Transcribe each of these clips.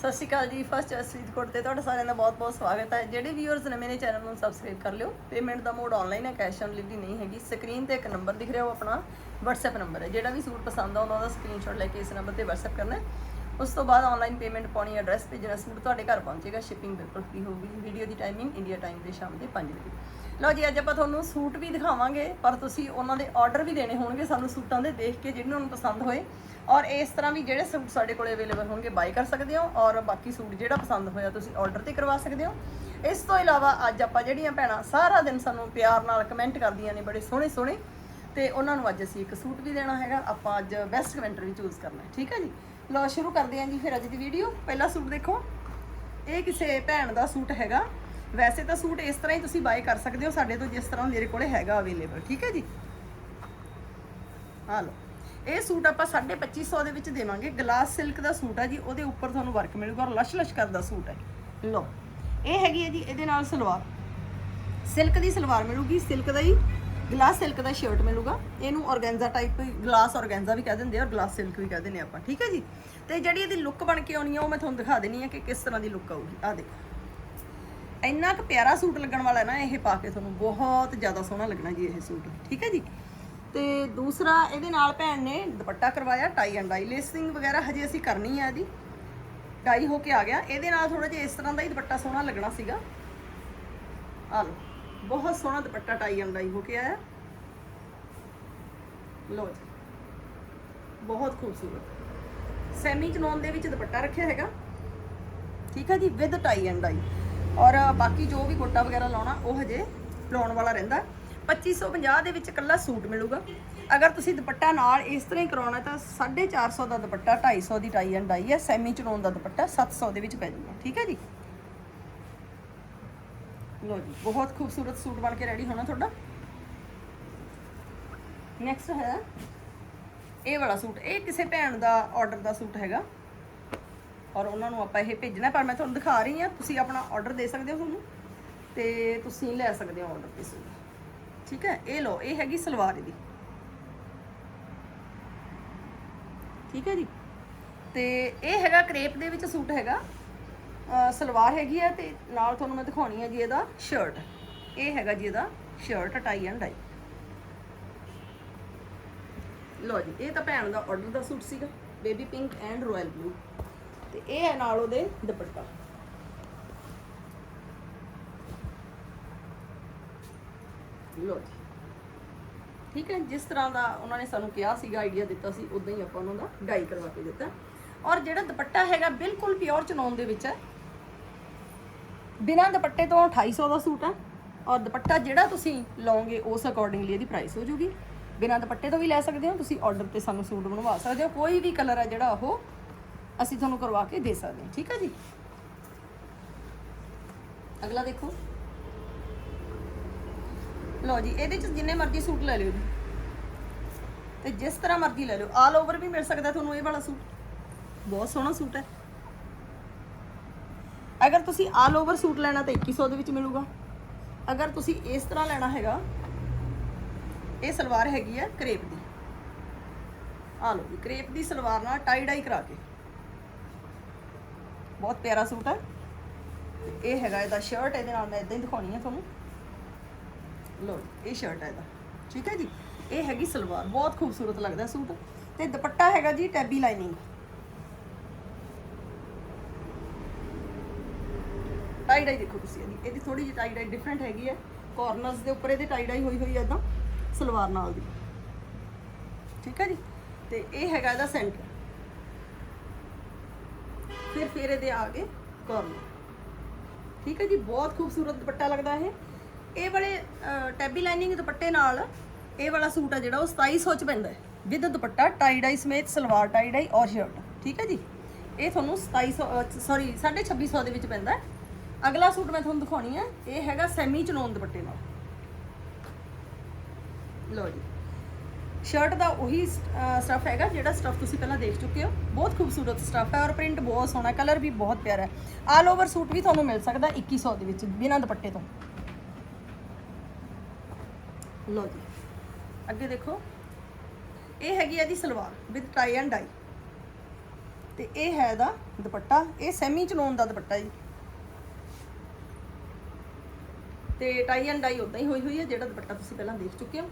ਸਤਿ ਸ਼੍ਰੀ ਅਕਾਲ ਜੀ, ਫਸਟ ਜਸਵੀਤ ਕੋਟ ਤੇ ਤੁਹਾਡਾ ਸਾਰਿਆਂ ਦਾ ਬਹੁਤ-ਬਹੁਤ ਸਵਾਗਤ ਹੈ। ਜਿਹੜੇ ਵੀਅਰਸ ਨੇ ਮੇਰੇ ਚੈਨਲ ਨੂੰ ਸਬਸਕ੍ਰਾਈਬ ਕਰ ਲਿਓ। ਪੇਮੈਂਟ ਦਾ ਮੋਡ ਆਨਲਾਈਨ ਹੈ ਕੈਸ਼ ਔਨ ਡਿਲੀਵਰੀ ਨਹੀਂ ਹੈਗੀ। ਸਕਰੀਨ ਤੇ ਇੱਕ ਨੰਬਰ ਦਿਖ ਰਿਹਾ, ਉਹ ਆਪਣਾ WhatsApp ਨੰਬਰ ਹੈ। ਜਿਹੜਾ ਵੀ ਸੂਟ ਪਸੰਦ ਆਉਂਦਾ ਉਹਦਾ ਸਕਰੀਨਸ਼ਾਟ ਲੈ ਕੇ ਇਸ ਨੰਬਰ ਤੇ WhatsApp ਕਰਨਾ ਹੈ। ਉਸ ਤੋਂ ਬਾਅਦ ਆਨਲਾਈਨ ਪੇਮੈਂਟ ਪਾਉਣੀ ਐਡਰੈਸ ਭੇਜਣਾ ਸੂਟ ਤੁਹਾਡੇ ਘਰ ਪਹੁੰਚੇਗਾ ਸ਼ਿਪਿੰਗ ਬਿਲਕੁਲ ਫ੍ਰੀ ਹੋਊਗੀ। ਵੀਡੀਓ ਦੀ ਟਾਈਮਿੰਗ ਇੰਡੀਆ ਟਾਈਮ ਦੇ ਸ਼ਾਮ ਦੇ 5 ਵਜੇ। ਲਓ ਜੀ, ਅੱਜ ਆਪਾਂ ਤੁਹਾਨੂੰ ਸੂਟ ਵੀ ਦਿਖਾਵਾਂਗੇ, ਪਰ ਤੁਸੀਂ ਉਹਨਾਂ ਦੇ ਆਰਡਰ ਵੀ ਦੇਣੇ ਹੋਣਗੇ ਸਾਨੂੰ ਸੂਟਾਂ ਦੇ ਦੇਖ ਕੇ, ਜਿਹਨਾਂ ਨੂੰ ਪਸੰਦ ਹੋਏ। ਔਰ ਇਸ ਤਰ੍ਹਾਂ ਵੀ ਜਿਹੜੇ ਸੂਟ ਸਾਡੇ ਕੋਲੇ ਅਵੇਲੇਬਲ ਹੋਣਗੇ ਬਾਈ ਕਰ ਸਕਦੇ ਹੋ। ਔਰ ਬਾਕੀ ਸੂਟ ਜਿਹੜਾ ਪਸੰਦ ਹੋਇਆ, ਤੁਸੀਂ ਆਰਡਰ ਤੇ ਕਰਵਾ ਸਕਦੇ ਹੋ। ਇਸ ਤੋਂ ਇਲਾਵਾ ਅੱਜ ਆਪਾਂ ਜਿਹੜੀਆਂ ਭੈਣਾਂ ਸਾਰਾ ਦਿਨ ਸਾਨੂੰ ਪਿਆਰ ਨਾਲ ਕਮੈਂਟ ਕਰਦੀਆਂ ਨੇ, ਬੜੇ ਸੋਹਣੇ ਸੋਹਣੇ। ਤੇ ਉਹਨਾਂ ਨੂੰ ਅੱਜ ਅਸੀਂ ਇੱਕ ਸੂਟ ਵੀ ਦੇਣਾ ਹੈਗਾ। ਆਪਾਂ ਅੱਜ ਬੈਸਟ ਕਮੈਂਟਰ ਵੀ ਚੂਜ਼ ਕਰਨਾ ਠੀਕ ਹੈ ਜੀ? ਲਓ ਸ਼ੁਰੂ ਕਰਦੇ ਹਾਂ ਜੀ ਫਿਰ ਅੱਜ ਦੀ ਵੀਡੀਓ ਪਹਿਲਾ ਸੂਟ ਦੇਖੋ। ਇਹ ਕਿਸੇ ਭੈਣ ਦਾ ਸੂਟ ਹੈਗਾ। ਵੈਸੇ ਤਾਂ ਸੂਟ ਇਸ ਤਰ੍ਹਾਂ ਹੀ ਤੁਸੀਂ ਬਾਏ ਕਰ ਸਕਦੇ ਹੋ। ਸਾਡੇ ਤੋਂ ਜਿਸ ਤਰ੍ਹਾਂ ਮੇਰੇ ਕੋਲੇ ਹੈਗਾ ਅਵੇਲੇਬਲ ਠੀਕ ਹੈ ਜੀ? ਆ ਲਓ। ਇਹ ਸੂਟ ਆਪਾਂ 2550 ਦੇ ਵਿੱਚ ਦੇਵਾਂਗੇ। ਗਲਾਸ ਸਿਲਕ ਦਾ ਸੂਟ ਹੈ ਜੀ। ਉਹਦੇ ਉੱਪਰ ਤੁਹਾਨੂੰ ਵਰਕ ਮਿਲੂਗਾ ਔਰ ਲਸ਼ ਲਸ਼ ਕਰਦਾ ਸੂਟ ਹੈ ਲਓ। ਇਹ ਹੈਗੀ ਹੈ ਜੀ, ਇਹਦੇ ਨਾਲ ਸਲਵਾਰ। ਸਿਲਕ ਦੀ ਸਲਵਾਰ ਮਿਲੂਗੀ। ਸਿਲਕ ਦਾ ਹੀ ਗਲਾਸ ਸਿਲਕ ਦਾ ਸ਼ਰਟ ਮਿਲੂਗਾ। ਇਹਨੂੰ ਔਰਗੈਂਜ਼ਾ ਟਾਈਪ ਗਲਾਸ ਔਰਗੈਂਜ਼ਾ ਵੀ ਕਹਿ ਦਿੰਦੇ ਆ ਔਰ ਗਲਾਸ ਸਿਲਕ ਵੀ ਕਹਿ ਦਿੰਦੇ ਆ ਆਪਾਂ, ਠੀਕ ਹੈ ਜੀ? ਤੇ ਜਿਹੜੀ ਇਹਦੀ ਲੁੱਕ ਬਣ ਕੇ ਆਉਣੀ ਆ, ਉਹ ਮੈਂ ਤੁਹਾਨੂੰ ਦਿਖਾ ਦੇਣੀ ਆ ਕਿ ਕਿਸ ਤਰ੍ਹਾਂ ਦੀ ਲੁੱਕ ਆਊਗੀ। ਆ ਦੇਖੋ। ਇੰਨਾ ਕੁ ਪਿਆਰਾ ਸੂਟ ਲੱਗਣ ਵਾਲਾ ਨਾ, ਇਹ ਪਾ ਕੇ ਤੁਹਾਨੂੰ ਬਹੁਤ ਜ਼ਿਆਦਾ ਸੋਹਣਾ ਲੱਗਣਾ ਜੀ ਇਹ ਸੂਟ, ਠੀਕ ਹੈ ਜੀ? ਤੇ ਦੂਸਰਾ, ਇਹਦੇ ਨਾਲ ਭੈਣ ਨੇ ਦੁਪੱਟਾ ਕਰਵਾਇਆ ਟਾਈ ਐਂਡ ਡਾਈ ਲੇਸਿੰਗ ਵਗੈਰਾ ਹਜੇ ਅਸੀਂ ਕਰਨੀ ਹੈ ਇਹਦੀ। ਡਾਈ ਹੋ ਕੇ ਆ ਗਿਆ। ਇਹਦੇ ਨਾਲ ਥੋੜਾ ਜਿਹਾ ਇਸ ਤਰ੍ਹਾਂ ਦਾ ਹੀ ਦੁਪੱਟਾ ਸੋਹਣਾ ਲੱਗਣਾ ਸੀਗਾ। ਆ ਲਓ। ਬਹੁਤ ਸੋਹਣਾ ਦੁਪੱਟਾ ਟਾਈ ਐਂਡ ਡਾਈ ਹੋ। ਕੇ ਆਇਆ ਲਓ ਜੀ। ਬਹੁਤ ਖੂਬਸੂਰਤ। ਸੈਮੀ ਚਨੋਨ ਦੇ ਵਿੱਚ ਦੁਪੱਟਾ ਰੱਖਿਆ ਹੈਗਾ। ਠੀਕ ਹੈ ਜੀ ਵਿਦ ਟਾਈ ਐਂਡ ਡਾਈ ਔਰ ਬਾਕੀ ਜੋ ਵੀ ਗੋਟਾ ਵਗੈਰਾ ਲਾਉਣਾ, ਉਹ ਹਜੇ ਲਾਉਣ ਵਾਲਾ ਰਹਿੰਦਾ 2550 ਦੇ ਵਿੱਚ ਇਕੱਲਾ ਸੂਟ ਮਿਲੂਗਾ। ਅਗਰ ਤੁਸੀਂ ਦੁਪੱਟਾ ਨਾਲ ਇਸ ਤਰ੍ਹਾਂ ਹੀ ਕਰਾਉਣਾ ਤਾਂ 450 ਦਾ ਦੁਪੱਟਾ 250 ਦੀ ਟਾਈ ਐਂਡ ਡਾਈ ਹੈ। ਸੈਮੀ ਚਨੋਨ ਦਾ ਦੁਪੱਟਾ 700 ਦੇ ਵਿੱਚ ਪੈ ਜਾਊਗਾ। ਠੀਕ ਹੈ ਜੀ? ਲੋ ਜੀ, ਬਹੁਤ ਖੂਬਸੂਰਤ ਸੂਟ ਬਣ ਕੇ ਰੈਡੀ ਹੋਣਾ ਤੁਹਾਡਾ। ਨੈਕਸਟ ਹੈ, ਇਹ ਵਾਲਾ ਸੂਟ, ਇਹ ਕਿਸੇ ਭੈਣ ਦਾ ਆਰਡਰ ਦਾ ਸੂਟ ਹੈਗਾ। ਔਰ ਉਹਨਾਂ ਨੂੰ ਆਪਾਂ ਇਹ ਭੇਜਣਾ, ਪਰ ਮੈਂ ਤੁਹਾਨੂੰ ਦਿਖਾ ਰਹੀ ਹਾਂ, ਤੁਸੀਂ ਆਪਣਾ ਆਰਡਰ ਦੇ ਸਕਦੇ ਹੋ ਤੁਹਾਨੂੰ ਤੇ ਤੁਸੀਂ ਲੈ ਸਕਦੇ ਹੋ ਆਰਡਰ ਤੇ ਸੂਟ। ਠੀਕ ਹੈ, ਇਹ ਲਓ, ਇਹ ਹੈਗੀ ਸਲਵਾਰ ਇਹਦੀ। ਠੀਕ ਹੈ ਜੀ? ਤੇ ਇਹ ਹੈਗਾ ਕ੍ਰੇਪ ਦੇ ਵਿੱਚ ਸੂਟ ਹੈਗਾ। ਸਲਵਾਰ ਹੈਗੀ ਹੈ ਤੇ ਨਾਲ ਤੁਹਾਨੂੰ ਮੈਂ ਦਿਖਾਉਣੀ ਹੈ ਜੀ ਇਹਦਾ ਸ਼ਰਟ ਇਹ ਹੈਗਾ ਜੀ ਇਹਦਾ ਸ਼ਰਟ ਟਾਈ ਐਂਡ ਡਾਈ ਲੋ ਜੀ, ਇਹ ਤਾਂ ਭੈਣ ਦਾ ਆਰਡਰ ਦਾ ਸੂਟ ਸੀਗਾ baby pink and royal blue ਤੇ ਇਹ ਹੈ ਨਾਲ ਉਹਦੇ ਦੁਪੱਟਾ। ਲੋ ਜੀ। ਠੀਕ ਹੈ, ਜਿਸ ਤਰ੍ਹਾਂ ਦਾ ਉਹਨਾਂ ਨੇ ਸਾਨੂੰ ਕਿਹਾ ਸੀਗਾ ਆਈਡੀਆ ਦਿੱਤਾ ਸੀ ਉਦਾਂ ਹੀ ਆਪਾਂ ਉਹਨਾਂ ਦਾ ਡਾਈ ਕਰਵਾ ਕੇ ਦਿੱਤਾ। ਔਰ ਜਿਹੜਾ ਦੁਪੱਟਾ ਹੈਗਾ, ਬਿਲਕੁਲ ਪਿਓਰ ਚਨੌਨ ਦੇ ਵਿੱਚ ਹੈ ਬਿਨਾਂ ਦੁਪੱਟੇ ਤੋਂ 2800 ਦਾ ਸੂਟ ਹੈ ਔਰ ਦੁਪੱਟਾ ਜਿਹੜਾ ਤੁਸੀਂ ਲਓਗੇ, ਉਸ ਅਕੋਰਡਿੰਗਲੀ ਇਹਦੀ ਪ੍ਰਾਈਸ ਹੋ ਜੂਗੀ। ਬਿਨਾਂ ਦੁਪੱਟੇ ਤੋਂ ਵੀ ਲੈ ਸਕਦੇ ਹੋ, ਤੁਸੀਂ ਆਰਡਰ ਤੇ ਸਾਨੂੰ ਸੂਟ ਬਣਵਾ ਸਕਦੇ ਹੋ। ਕੋਈ ਵੀ ਕਲਰ ਹੈ ਜਿਹੜਾ ਉਹ ਅਸੀਂ ਤੁਹਾਨੂੰ ਕਰਵਾ ਕੇ ਦੇ ਸਕਦੇ ਹਾਂ, ਠੀਕ ਹੈ ਜੀ? ਅਗਲਾ ਦੇਖੋ। ਲਓ ਜੀ, ਇਹਦੇ ਚ ਜਿੰਨੇ ਮਰਜ਼ੀ ਸੂਟ ਲੈ ਲਿਓ ਜੀ। ਤੇ ਜਿਸ ਤਰ੍ਹਾਂ ਮਰਜ਼ੀ ਲੈ ਲਿਓ। ਆਲ ਓਵਰ ਵੀ ਮਿਲ ਸਕਦਾ ਤੁਹਾਨੂੰ ਇਹ ਵਾਲਾ ਸੂਟ। ਬਹੁਤ ਸੋਹਣਾ ਸੂਟ ਹੈ। ਅਗਰ ਤੁਸੀਂ ਆਲ ਓਵਰ ਸੂਟ ਲੈਣਾ ਤਾਂ 2100 ਦੇ ਵਿੱਚ ਮਿਲੂਗਾ। ਅਗਰ ਤੁਸੀਂ ਇਸ ਤਰ੍ਹਾਂ ਲੈਣਾ ਹੈਗਾ, ਇਹ ਸਲਵਾਰ ਹੈਗੀ ਹੈ ਕਰੇਪ ਦੀ। ਆ ਲਓ ਜੀ, ਕਰੇਪ ਦੀ ਸਲਵਾਰ ਨਾਲ ਟਾਈ ਡਾਈ ਕਰਾ ਕੇ। ਬਹੁਤ ਪਿਆਰਾ ਸੂਟ ਹੈ। ਇਹ ਹੈਗਾ ਇਹਦਾ ਸ਼ਰਟ ਇਹਦੇ ਨਾਲ ਮੈਂ ਇਦਾਂ ਹੀ ਦਿਖਾਉਣੀ ਹੈ ਤੁਹਾਨੂੰ। ਲੋ ਇਹ ਸ਼ਰਟ ਹੈ ਇਹਦਾ। ਠੀਕ ਹੈ ਜੀ? ਇਹ ਹੈਗੀ ਸਲਵਾਰ, ਬਹੁਤ ਖੂਬਸੂਰਤ ਲੱਗਦਾ ਸੂਟ। ਤੇ ਦੁਪੱਟਾ ਹੈਗਾ ਜੀ ਟੈਬੀ ਲਾਈਨਿੰਗ ਟਾਈ ਡਾਈ ਦੇਖੋ ਤੁਸੀਂ ਇਹਦੀ। ਇਹਦੀ ਥੋੜੀ ਜਿਹੀ ਟਾਈ ਡਾਈ ਡਿਫਰੈਂਟ ਹੈਗੀ ਹੈ। ਕਾਰਨਰਸ ਦੇ ਉੱਪਰ ਇਹਦੇ ਟਾਈ ਡਾਈ ਹੋਈ ਹੋਈ ਹੈ ਇਦਾਂ, ਸਲਵਾਰ ਨਾਲ ਦੀ। ਠੀਕ ਹੈ ਜੀ? ਤੇ ਇਹ ਹੈਗਾ ਇਹਦਾ ਸੈਂਟਰ ਫਿਰ ਫਿਰ ਇਹਦੇ ਆ ਕੇ ਕਾਰਨਰ ਠੀਕ ਹੈ ਜੀ? ਬਹੁਤ ਖੂਬਸੂਰਤ ਦੁਪੱਟਾ ਲੱਗਦਾ ਇਹ। ਇਹ ਵਾਲੇ ਟੈਬੀ ਲਾਈਨਿੰਗ ਦੁਪੱਟੇ ਨਾਲ ਇਹ ਵਾਲਾ ਸੂਟ ਆ ਜਿਹੜਾ, ਉਹ 2700 ਚ ਪੈਂਦਾ ਹੈ। ਵਿਦ ਦੁਪੱਟਾ ਟਾਈ ਡਾਈ ਸਮੇਤ ਸਲਵਾਰ ਟਾਈ ਡਾਈ ਔਰ ਸ਼ਰਟ ਠੀਕ ਹੈ ਜੀ? ਇਹ ਤੁਹਾਨੂੰ 2700 ਸੌਰੀ 2650 ਦੇ ਵਿੱਚ ਪੈਂਦਾ ਹੈ। ਅਗਲਾ ਸੂਟ ਮੈਂ ਤੁਹਾਨੂੰ ਦਿਖਾਉਣੀ ਹੈ ਇਹ ਹੈਗਾ ਸੈਮੀ ਚਨੋਨ ਦੁਪੱਟੇ ਨਾਲ। ਲਓ ਜੀ। ਸ਼ਰਟ ਦਾ ਉਹੀ ਸਟਫ ਹੈਗਾ, ਜਿਹੜਾ ਸਟਫ ਤੁਸੀਂ ਪਹਿਲਾਂ ਦੇਖ ਚੁੱਕੇ ਹੋ। ਬਹੁਤ ਖੂਬਸੂਰਤ ਸਟਫ ਹੈ ਔਰ ਪ੍ਰਿੰਟ ਬਹੁਤ ਸੋਹਣਾ ਕਲਰ ਵੀ ਬਹੁਤ ਪਿਆਰਾ ਹੈ। ਆਲ ਓਵਰ ਸੂਟ ਵੀ ਤੁਹਾਨੂੰ ਮਿਲ ਸਕਦਾ 2100 ਦੇ ਵਿੱਚ, ਬਿਨਾਂ ਦੁਪੱਟੇ ਤੋਂ। ਲਓ ਜੀ। ਅੱਗੇ ਦੇਖੋ। ਇਹ ਹੈਗੀ ਹੈ ਦੀ salwar with tie and dye ਤੇ ਇਹ ਹੈ ਇਹਦਾ ਦੁਪੱਟਾ, ਇਹ ਸੈਮੀ ਚਲੋਨ ਦਾ ਦੁਪੱਟਾ ਜੀ। ਤੇ ਟਾਈ ਐਂਡ ਡਾਈ ਉਦਾਂ ਹੀ ਹੋਈ ਹੋਈ ਹੈ, ਜਿਹੜਾ ਦੁਪੱਟਾ ਤੁਸੀਂ ਪਹਿਲਾਂ ਦੇਖ ਚੁੱਕੇ ਹੋ।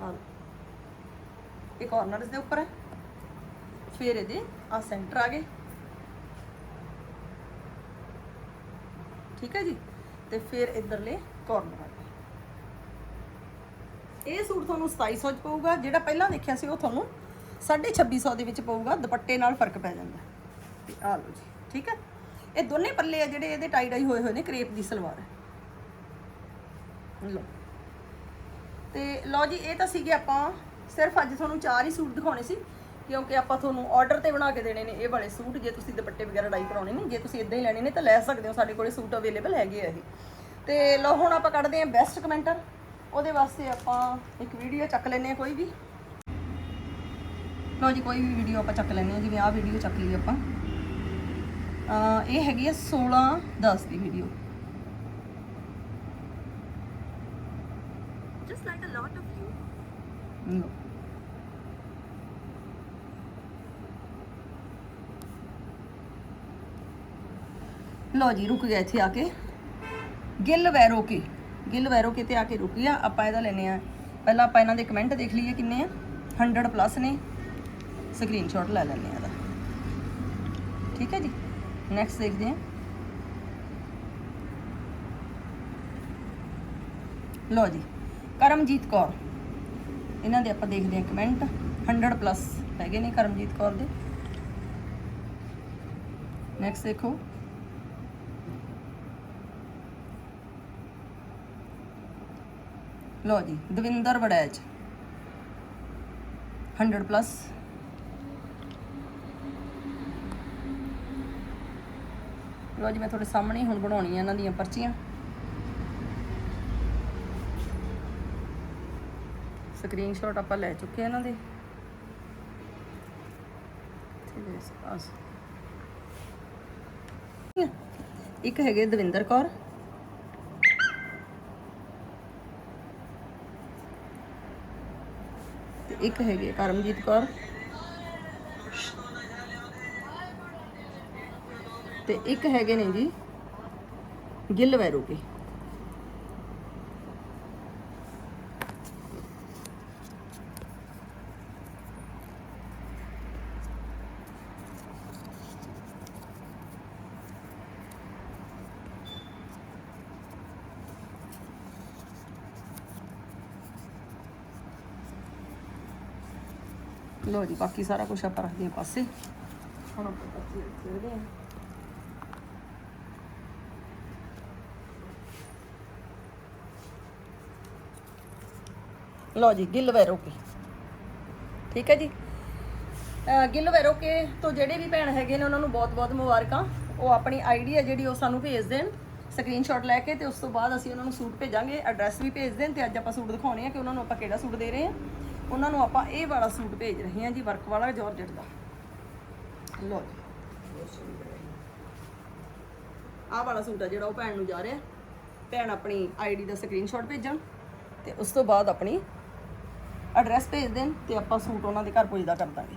ਆ ਇਹ ਕਾਰਨਰਸ ਦੇ ਉੱਪਰ ਹੈ। ਫਿਰ ਇਹਦੇ ਆ ਸੈਂਟਰ ਆ ਗਏ। ਠੀਕ ਹੈ ਜੀ? ਤੇ ਫਿਰ ਇਧਰਲੇ ਕਾਰਨਰ ਆ ਗਏ। ਇਹ ਸੂਟ ਤੁਹਾਨੂੰ 2700 ਚ ਪਊਗਾ, ਜਿਹੜਾ ਪਹਿਲਾਂ ਦੇਖਿਆ ਸੀ ਉਹ ਤੁਹਾਨੂੰ 2650 ਦੇ ਵਿੱਚ ਪਊਗਾ। ਦੁਪੱਟੇ ਨਾਲ ਫ਼ਰਕ ਪੈ ਜਾਂਦਾ। ਤੇ ਆ ਲਓ ਜੀ। ਠੀਕ ਹੈ? ਇਹ ਦੋਨੇ ਪੱਲੇ ਆ ਜਿਹੜੇ ਇਹਦੇ ਟਾਈ ਡਾਈ ਹੋਏ ਹੋਏ ਨੇ, ਕ੍ਰੇਪ ਦੀ ਸਲਵਾਰ। ਲਓ। ਤੇ ਲਓ ਜੀ, ਇਹ ਤਾਂ ਸੀਗੇ ਆਪਾਂ, ਸਿਰਫ ਅੱਜ ਤੁਹਾਨੂੰ ਚਾਰ ਹੀ ਸੂਟ ਦਿਖਾਉਣੇ ਸੀ, ਕਿਉਂਕਿ ਆਪਾਂ ਤੁਹਾਨੂੰ ਆਰਡਰ ਤੇ ਬਣਾ ਕੇ ਦੇਣੇ ਨੇ ਇਹ ਵਾਲੇ ਸੂਟ, ਜੇ ਤੁਸੀਂ ਦੁਪੱਟੇ ਵਗੈਰਾ ਡਾਈ ਕਰਾਉਣੇ ਨੇ, ਜੇ ਤੁਸੀਂ ਇਦਾਂ ਹੀ ਲੈਣੇ ਨੇ ਤਾਂ ਲੈ ਸਕਦੇ ਹੋ, ਸਾਡੇ ਕੋਲੇ ਸੂਟ ਅਵੇਲੇਬਲ ਹੈਗੇ ਆ ਇਹ। ਤੇ ਲਓ, ਹੁਣ ਆਪਾਂ ਕੱਢਦੇ ਹਾਂ ਬੈਸਟ ਕਮੈਂਟਰ ਉਹਦੇ ਵਾਸਤੇ ਆਪਾਂ ਇੱਕ ਵੀਡੀਓ ਚੱਕ ਲੈਨੇ ਆ ਕੋਈ ਵੀ। ਲਓ ਜੀ, ਕੋਈ ਵੀ ਵੀਡੀਓ ਆਪਾਂ ਚੱਕ ਲੈਨੇ ਆ ਜਿਵੇਂ ਆਹ ਵੀਡੀਓ ਚੱਕ ਲਈ ਆਪਾਂ। ਇਹ ਹੈਗੀ ਹੈ 16 10 ਦੀ video Just like a lot of you, ਲਓ ਲਓ ਜੀ ਰੁਕ ਗਿਆ ਇੱਥੇ ਆ ਕੇ। ਗਿੱਲ ਵੈਰੋ ਕੇ ਗਿੱਲ ਵੈਰੋ ਕੇ ਤੇ ਆ ਕੇ ਰੁਕ ਗਿਆ। ਆਪਾਂ ਇਹਦਾ ਲੈਨੇ ਆ ਪਹਿਲਾਂ ਆਪਾਂ ਇਹਨਾਂ ਦੇ ਕਮੈਂਟ ਦੇਖ ਲਈਏ ਕਿੰਨੇ ਆ। 100 ਪਲੱਸ ਨੇ। ਸਕਰੀਨਸ਼ਾਟ ਲੈ ਲੈਨੇ ਆ ਇਹਦਾ। ਠੀਕ ਹੈ ਜੀ? ਨੈਕਸਟ ਦੇਖਦੇ ਹਾਂ। ਲਓ ਜੀ, ਕਰਮਜੀਤ ਕੌਰ। ਇਹਨਾਂ ਦੇ ਆਪਾਂ ਦੇਖਦੇ ਹਾਂ ਕਮੈਂਟ 100 ਪਲੱਸ ਹੈਗੇ ਨੇ ਕਰਮਜੀਤ ਕੌਰ ਦੇ। ਨੈਕਸਟ ਦੇਖੋ। ਲਓ ਜੀ, ਦਵਿੰਦਰ ਵੜੈਚ। 100 ਪਲੱਸ ਲਓ ਜੀ, ਮੈਂ ਤੁਹਾਡੇ ਸਾਹਮਣੇ ਹੁਣ ਬਣਾਉਣੀ ਆ ਇਹਨਾਂ ਦੀਆਂ ਪਰਚੀਆਂ। ਸਕਰੀਨਸ਼ਾਟ ਆਪਾਂ ਲੈ ਚੁੱਕੇ ਇਹਨਾਂ ਦੇ। ਇੱਕ ਹੈਗੇ ਦਵਿੰਦਰ ਕੌਰ। ਇੱਕ ਹੈਗੇ ਕਰਮਜੀਤ ਕੌਰ। ਤੇ ਇੱਕ ਹੈਗੇ ਨੇ ਜੀ ਗਿੱਲ ਵੈਰੋਕੇ ਲੋ ਜੀ, ਬਾਕੀ ਸਾਰਾ ਕੁਝ ਆਪਾਂ ਰੱਖਦੇ ਹਾਂ ਪਾਸੇ। ਹੁਣ ਆਪਾਂ ਪਰਚੀ ਰੱਖਦੇ ਹਾਂ। ਲੋ ਜੀ, ਗਿੱਲ ਵੈਰੋਕੇ ਠੀਕ ਹੈ ਜੀ? ਅਹ ਗਿੱਲ ਵੈਰੋਕੇ ਤੋਂ ਜਿਹੜੇ ਵੀ ਭੈਣ ਹੈਗੇ ਨੇ, ਉਹਨਾਂ ਨੂੰ ਬਹੁਤ-ਬਹੁਤ ਮੁਬਾਰਕਾਂ। ਉਹ ਆਪਣੀ ਆਈਡੀ ਹੈ ਜਿਹੜੀ ਉਹ ਸਾਨੂੰ ਭੇਜ ਦੇਣ। ਸਕਰੀਨਸ਼ਾਟ ਲੈ ਕੇ ਤੇ ਉਸ ਤੋਂ ਬਾਅਦ ਅਸੀਂ ਉਹਨਾਂ ਨੂੰ ਸੂਟ ਭੇਜਾਂਗੇ। ਐਡਰੈਸ ਵੀ ਭੇਜ ਦੇਣ ਤੇ ਅੱਜ ਆਪਾਂ ਸੂਟ ਦਿਖਾਉਣੇ ਆ ਕਿ ਉਹਨਾਂ ਨੂੰ ਆਪਾਂ ਕਿਹੜਾ ਸੂਟ ਦੇ ਰਹੇ ਹਾਂ ਉਹਨਾਂ ਨੂੰ ਆਪਾਂ ਇਹ ਵਾਲਾ ਸੂਟ ਭੇਜ ਰਹੇ ਹਾਂ ਜੀ, ਵਰਕ ਵਾਲਾ ਜਾਰਜਟ ਦਾ। ਲੋ ਜੀ। ਆਹ ਵਾਲਾ ਸੂਟ ਆ ਜਿਹੜਾ ਉਹ ਭੈਣ ਨੂੰ ਜਾ ਰਿਹਾ। ਭੈਣ ਆਪਣੀ ਆਈਡੀ ਦਾ ਸਕਰੀਨਸ਼ਾਟ ਭੇਜਣ ਤੇ ਉਸ ਤੋਂ ਬਾਅਦ ਆਪਣੀ ਐਡਰੈਸ ਭੇਜ ਦੇਣ ਤੇ ਆਪਾਂ ਸੂਟ ਉਹਨਾਂ ਦੇ ਘਰ ਪੁੱਜਦਾ ਕਰ ਦਾਂਗੇ।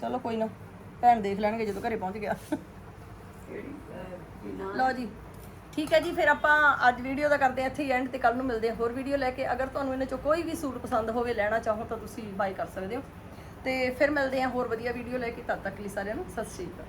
ਚਲੋ ਕੋਈ ਨਾ, ਭੈਣ ਦੇਖ ਲੈਣਗੇ ਜਦੋਂ ਘਰੇ ਪਹੁੰਚ ਗਿਆ। ਲਓ ਜੀ, ਠੀਕ ਹੈ ਜੀ, ਫਿਰ ਆਪਾਂ ਅੱਜ ਵੀਡੀਓ ਦਾ ਕਰਦੇ ਹਾਂ ਇੱਥੇ ਐਂਡ ਤੇ ਕੱਲ ਨੂੰ ਮਿਲਦੇ ਹਾਂ ਹੋਰ ਵੀਡੀਓ ਲੈ ਕੇ। ਅਗਰ ਤੁਹਾਨੂੰ ਇਹਨਾਂ ਚੋਂ ਕੋਈ ਵੀ ਸੂਟ ਪਸੰਦ ਹੋਵੇ, ਲੈਣਾ ਚਾਹੋ ਤਾਂ ਤੁਸੀਂ ਬਾਈ ਕਰ ਸਕਦੇ ਹੋ। ਤੇ ਫਿਰ ਮਿਲਦੇ ਹਾਂ ਹੋਰ ਵਧੀਆ ਵੀਡੀਓ ਲੈ ਕੇ, ਤਦ ਤੱਕ ਲਈ ਸਾਰਿਆਂ ਨੂੰ ਸਤਿ ਸ਼੍ਰੀ ਅਕਾਲ।